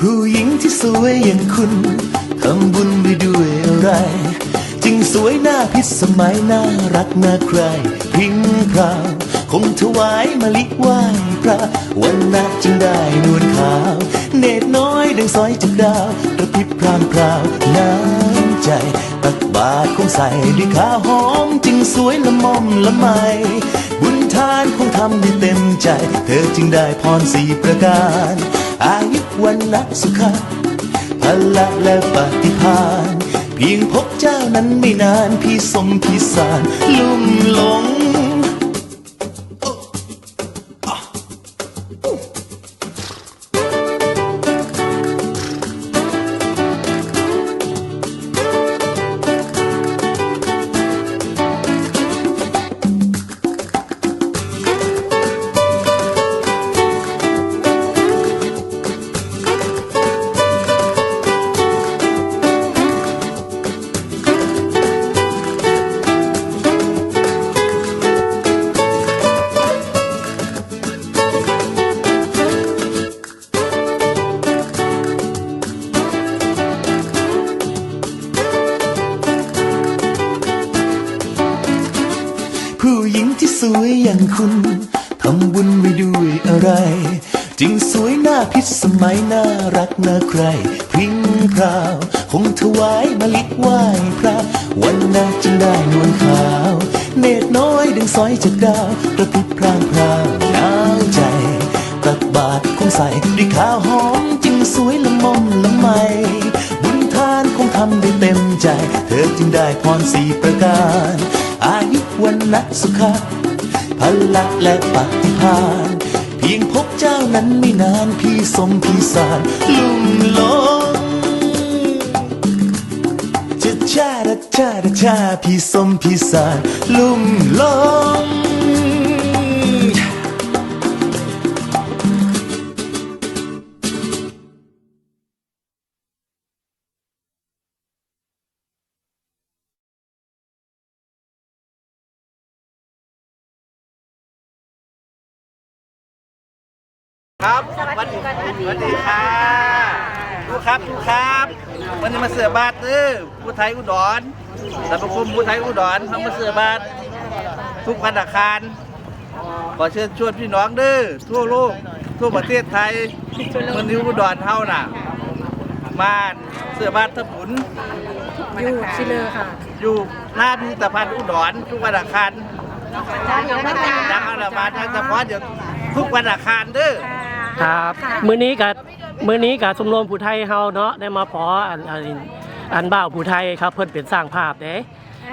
ผู้หญิงที่สวยอย่างคุณทำบุญไปด้วยอะไร สวยหน้าพิสมัยน่ารักน่าใคร พิงพราวคงถวายมะลิไหว้พระวันนักจึงได้นวลขาว เนตรน้อยดังสอยจากดาวกระพริบพรางพราวน้ำใจ ตักบาตรคงใส่ด้วยข้าวหอมจึงสวยละม่อมละไม บุญทานคงทำได้เต็มใจ เธอจึงได้พรสี่ประการ อายุวันนะสุขะพละและปฏิภาณ เพียงพบเจ้านั้นไม่นานพี่สมพี่สารลุ่มหลง ผู้หญิงที่สวยอย่างคุณทำบุญไว้ด้วยอะไรจึงสวยหน้าพิษสมัยน่ารักน่าใคร พริ้งพราว คงถวายมะลิไหว้พระ วันน่าจึงได้นวลขาว เนตรน้อยดึงสอยจากดาวกระพริบพรางพราวหนาวใจตักบาตรคงใส่ด้วยขาวหอม ทำได้เต็มใจ เธอจึงได้พรสีประการ อายุวันนะสุขะพละและปฏิภาณเพียงพบเจ้านั้นไม่นานพี่สมพี่สารลุ่มหลงจะชาดชาดชาพี่สมพี่สารลุ่มหลง ครับสวัสดีสวัสดีค่ะทุกครับทุกครับวันนี้มาเสือบาทเด้อผู้ไทยอุดรสรรพคุณผู้ไทยอุดรทำมาเสือบาททุกพันธคารขอเชิญชวนพี่น้องเด้อทั่วโลกทั่วประเทศไทยวันนี้อุดรเท่าน่ะมาเสือบาททบุญอยู่ชิเลอค่ะ อยู่หน้าพิพิธภัณฑ์อุดรทุกวันอังคารจากอยู่พัทยาจากอาราบาทเฉพาะเดี๋ยวทุกวันอังคารเด้อ ครับมื้อนี้กับมื้อนี้กับชมรมผู้ไทยเฮาเนาะได้มาพออันอันอันบ่าวผู้ไทยครับ เพิ่นเป็นสร้างภาพเด้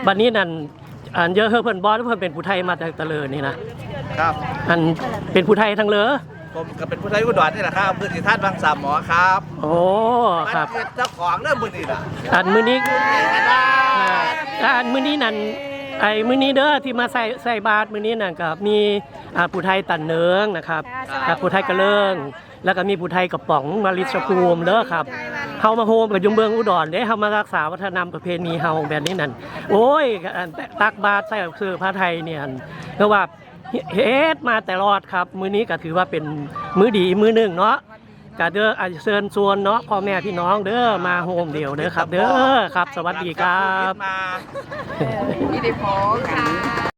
บัดนี้นั่นอันเยอะเฮอเพิ่นบ่เพิ่นเป็นผู้ไทยมาจากตะเลินนี่นะครับอันเป็นผู้ไทยทั้งเลอผมก็เป็นผู้ไทยอุดรนี่แหละครับอำเพื่อที่ท่านบางสามหมอครับโอ้ครับมันเจ้าของเริ่มมือนี่ล่ะอันมื้อนี้อ่าอันมื้อนี้นั่น ไอ้มื้อนี้เด้อที่มาใส่ใส่บาตรมื้อนี้นั่นก็มีอ่าผู้ไทยตันเนืองนะครับกับผู้ไทยกระเลิง แล้วก็มีผู้ไทยกระป๋องมาริชภูมิเด้อครับเฮามาโฮมกับยุมเบืองอุดรเด้เฮามารักษาวัฒนธรรมประเพณีเฮาแบบนี้นั่นโอ้ยอันตักบาตรใส่เสื้อผ้าไทยเนี่ยก็ว่าเฮ็ดมาแต่รอดครับ มื้อนี้ก็ถือว่าเป็นมื้อดีมื้อหนึงเนาะ กาเด้ออาเชิญชวนเนาะพ่อแม่พี่น้องเด้อมาโฮมเดียวเด้อครับ เด้อครับ สวัสดีครับ มา มีเด็กขอค่ะ